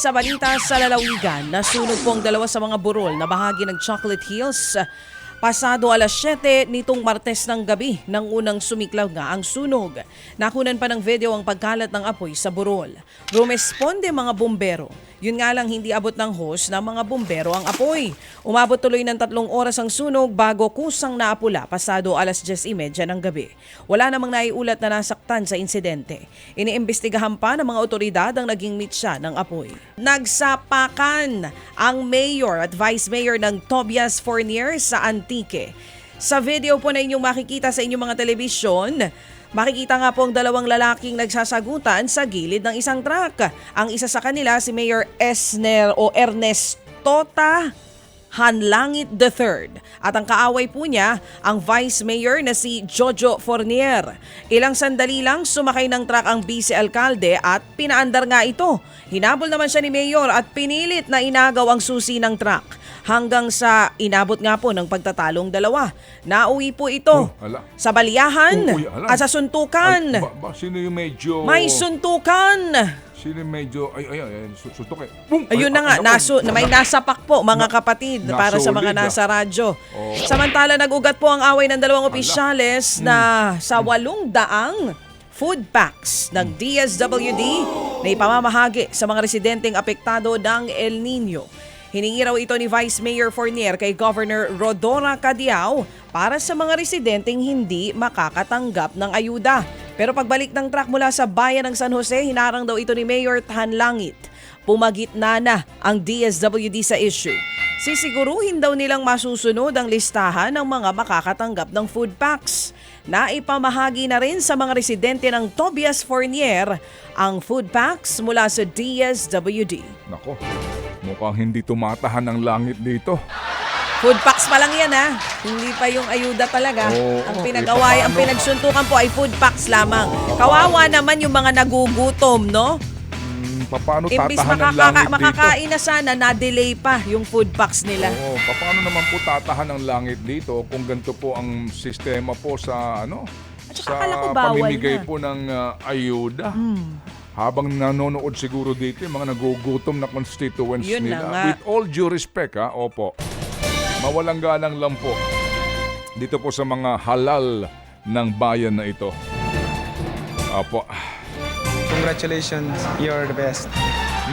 sa balita sa lalawigan, nasunog po ang dalawa sa mga burol na bahagi ng Chocolate Hills. Pasado alas 7 nitong Martes ng gabi nang unang sumiklaw nga ang sunog. Nakunan pa ng video ang pagkalat ng apoy sa burol. Rumesponde mga bumbero. Yun nga lang hindi abot ng hose ng mga bumbero ang apoy. Umabot tuloy ng tatlong oras ang sunog bago kusang naapula pasado alas 10.30 ng gabi. Wala namang naiulat na nasaktan sa insidente. Iniimbestigahan pa ng mga otoridad ang naging mitsa ng apoy. Nagsapakan ang mayor at vice mayor ng Tobias Fournier sa Antique. Sa video po na inyong makikita sa inyong mga telebisyon, Makikita nga po ang dalawang lalaking nagsasagutan sa gilid ng isang truck. Ang isa sa kanila si Mayor Esner o Ernestota Hanlangit III. At ang kaaway po niya, ang Vice Mayor na si Jojo Fournier. Ilang sandali lang sumakay ng truck ang vice alkalde at pinaandar nga ito. Hinabol naman siya ni Mayor at pinilit na inagaw ang susi ng truck. Hanggang sa inabot nga po ng pagtatalong dalawa. Nauwi po ito Oh, ala. sa baliyahan Uy, ala. at sa suntukan. Ay, ba, ba, sino yung medyo... May suntukan. Sino yung medyo... Ay, ay, ay, ay su- suntok eh. Boom! Ayun Ay, na nga, ay, naso, naku. may nasapak po mga kapatid para sa mga ah. nasa radyo. Oh. Samantala nag-ugat po ang away ng dalawang opisyales na sa walong daang food packs ng DSWD na ipamamahagi sa mga residenteng apektado ng El Nino. Hiningi raw ito ni Vice Mayor Fournier kay Governor Rodora Cadiao para sa mga residenteng hindi makakatanggap ng ayuda. Pero pagbalik ng truck mula sa bayan ng San Jose, hinarang daw ito ni Mayor Tanlangit. Pumagitna na ang DSWD sa issue. Sisiguruhin daw nilang masusunod ang listahan ng mga makakatanggap ng food packs. Naipamahagi na rin sa mga residente ng Tobias Fournier ang food packs mula sa DSWD. Nako, mukhang hindi tumatahan ang langit dito. Food packs pa lang yan ha. Hindi pa yung ayuda talaga. Oo, ang eh, pinagaway, ang pinagsuntukan po ay food packs lamang. Kawawa naman yung mga nagugutom, no? Hmm, paano Imbis tatahan ng langit makakaka- dito? makakain na sana, na-delay pa yung food packs nila. Oo, paano naman po tatahan ng langit dito kung ganito po ang sistema po sa ano? At saka sa akala ko bawal pamimigay na. po ng ah, ayuda. Hmm. Habang nanonood siguro dito yung mga nagugutom na constituents Yun na nila. nga. With all due respect ha, opo. Mawalang galang lang po dito po sa mga halal ng bayan na ito. Opo. Congratulations, you're the best.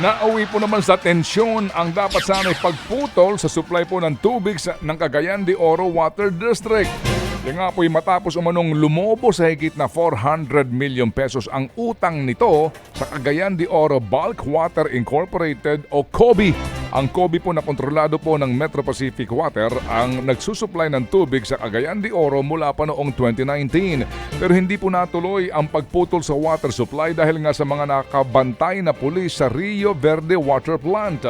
Nauwi po naman sa tensyon ang dapat sana'y pagputol sa supply po ng tubig sa, ng Cagayan de Oro Water District. Yan nga po'y matapos umanong lumobo sa higit na 400 million pesos ang utang nito sa Cagayan de Oro Bulk Water Incorporated o COBI. Ang COBI po na kontrolado po ng Metro Pacific Water ang nagsusupply ng tubig sa Cagayan de Oro mula pa noong 2019. Pero hindi po natuloy ang pagputol sa water supply dahil nga sa mga nakabantay na pulis sa Rio Verde Water Plant.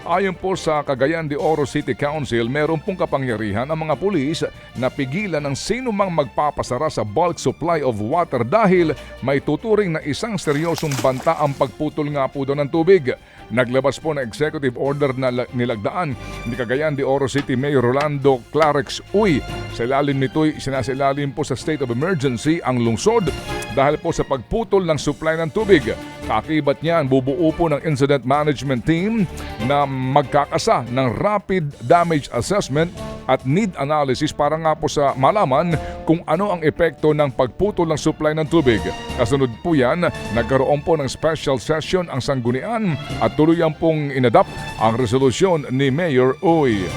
Ayon po sa Cagayan de Oro City Council, meron pong kapangyarihan ang mga pulis na pigilan ng sino mang magpapasara sa bulk supply of water dahil may tuturing na isang seryosong banta ang pagputol nga po doon ng tubig. Naglabas po ng executive order na la- nilagdaan ni Cagayan de Oro City Mayor Rolando Clarex Uy. Sa ilalim nito'y sinasilalim po sa state of emergency ang lungsod dahil po sa pagputol ng supply ng tubig. Kakibat niyan, bubuo po ng incident management team na magkakasa ng rapid damage assessment at need analysis para nga po sa malaman kung ano ang epekto ng pagputol ng supply ng tubig. Kasunod po yan, nagkaroon po ng special session ang sanggunian at tuluyan pong inadapt ang resolusyon ni Mayor Uy.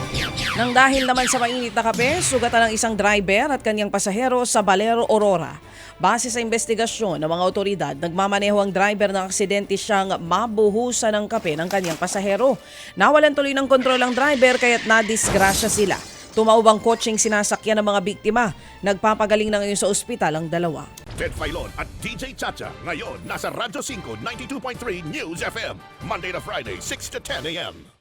Nang dahil naman sa mainit na kape, sugatan ng isang driver at kanyang pasahero sa Balero Aurora. Base sa investigasyon ng mga otoridad, nagmamaneho ang driver ng aksidente siyang mabuhusan ng kape ng kanyang pasahero. Nawalan tuloy ng kontrol ang driver kaya't nadisgrasya sila. Tumaob ang kotseng sinasakyan ng mga biktima. Nagpapagaling na ngayon sa ospital ang dalawa. Ted Filon at DJ Chacha. Ngayon, nasa Radyo 5, 92.3 News FM. Monday to Friday, 6 to 10 a.m.